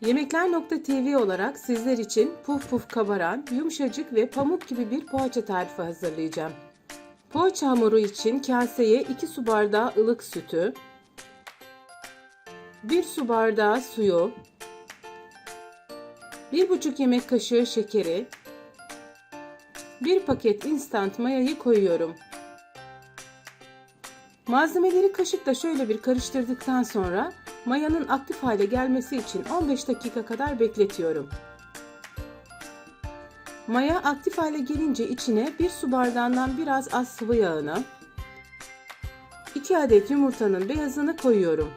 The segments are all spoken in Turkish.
Yemekler.tv olarak sizler için puf puf kabaran, yumuşacık ve pamuk gibi bir poğaça tarifi hazırlayacağım. Poğaça hamuru için kaseye 2 su bardağı ılık sütü, 1 su bardağı suyu, 1,5 yemek kaşığı şekeri, 1 paket instant mayayı koyuyorum. Malzemeleri kaşıkla şöyle bir karıştırdıktan sonra mayanın aktif hale gelmesi için 15 dakika kadar bekletiyorum. Maya aktif hale gelince içine 1 su bardağından biraz az sıvı yağını, 2 adet yumurtanın beyazını koyuyorum.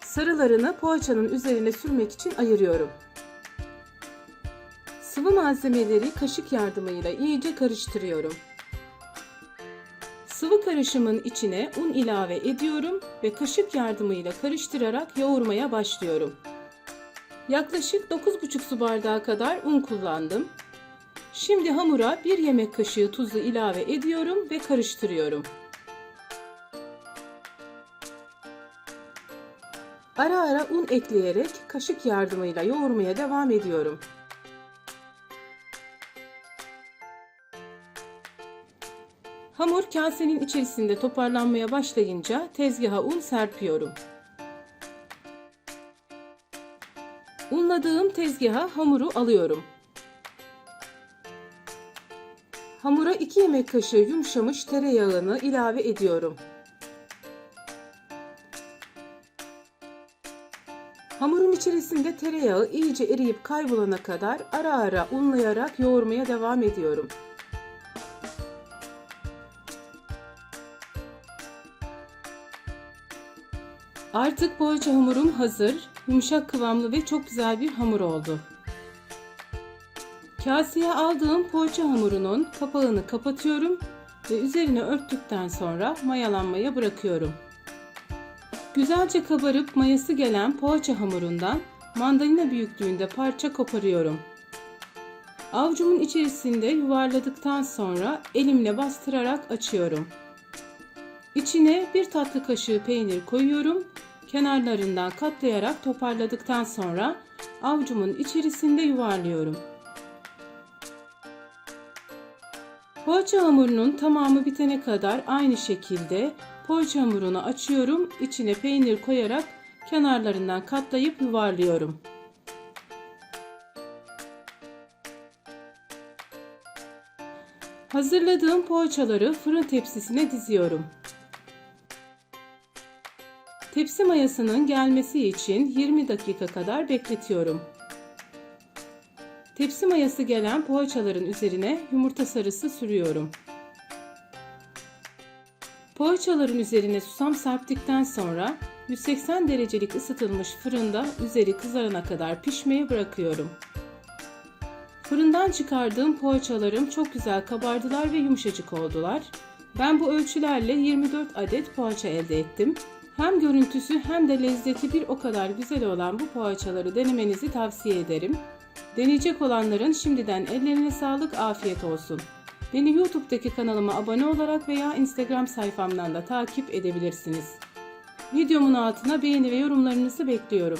Sarılarını poğaçanın üzerine sürmek için ayırıyorum. Sıvı malzemeleri kaşık yardımıyla iyice karıştırıyorum. Sıvı karışımın içine un ilave ediyorum ve kaşık yardımıyla karıştırarak yoğurmaya başlıyorum. Yaklaşık 9,5 su bardağı kadar un kullandım. Şimdi hamura 1 yemek kaşığı tuzu ilave ediyorum ve karıştırıyorum. Ara ara un ekleyerek kaşık yardımıyla yoğurmaya devam ediyorum. Hamur kasenin içerisinde toparlanmaya başlayınca tezgaha un serpiyorum. Unladığım tezgaha hamuru alıyorum. Hamura 2 yemek kaşığı yumuşamış tereyağını ilave ediyorum. Hamurun içerisinde tereyağı iyice eriyip kaybolana kadar ara ara unlayarak yoğurmaya devam ediyorum. Artık poğaça hamurum hazır. Yumuşak kıvamlı ve çok güzel bir hamur oldu. Kaseye aldığım poğaça hamurunun kapağını kapatıyorum ve üzerine örttükten sonra mayalanmaya bırakıyorum. Güzelce kabarıp mayası gelen poğaça hamurundan mandalina büyüklüğünde parça koparıyorum. Avucumun içerisinde yuvarladıktan sonra elimle bastırarak açıyorum. İçine bir tatlı kaşığı peynir koyuyorum. Kenarlarından katlayarak toparladıktan sonra avucumun içerisinde yuvarlıyorum. Poğaça hamurunun tamamı bitene kadar aynı şekilde poğaça hamurunu açıyorum. İçine peynir koyarak kenarlarından katlayıp yuvarlıyorum. Hazırladığım poğaçaları fırın tepsisine diziyorum. Tepsi mayasının gelmesi için 20 dakika kadar bekletiyorum. Tepsi mayası gelen poğaçaların üzerine yumurta sarısı sürüyorum. Poğaçaların üzerine susam serptikten sonra 180 derecelik ısıtılmış fırında üzeri kızarana kadar pişmeye bırakıyorum. Fırından çıkardığım poğaçalarım çok güzel kabardılar ve yumuşacık oldular. Ben bu ölçülerle 24 adet poğaça elde ettim. Hem görüntüsü hem de lezzeti bir o kadar güzel olan bu poğaçaları denemenizi tavsiye ederim. Deneyecek olanların şimdiden ellerine sağlık, afiyet olsun. Beni YouTube'daki kanalıma abone olarak veya Instagram sayfamdan da takip edebilirsiniz. Videomun altına beğeni ve yorumlarınızı bekliyorum.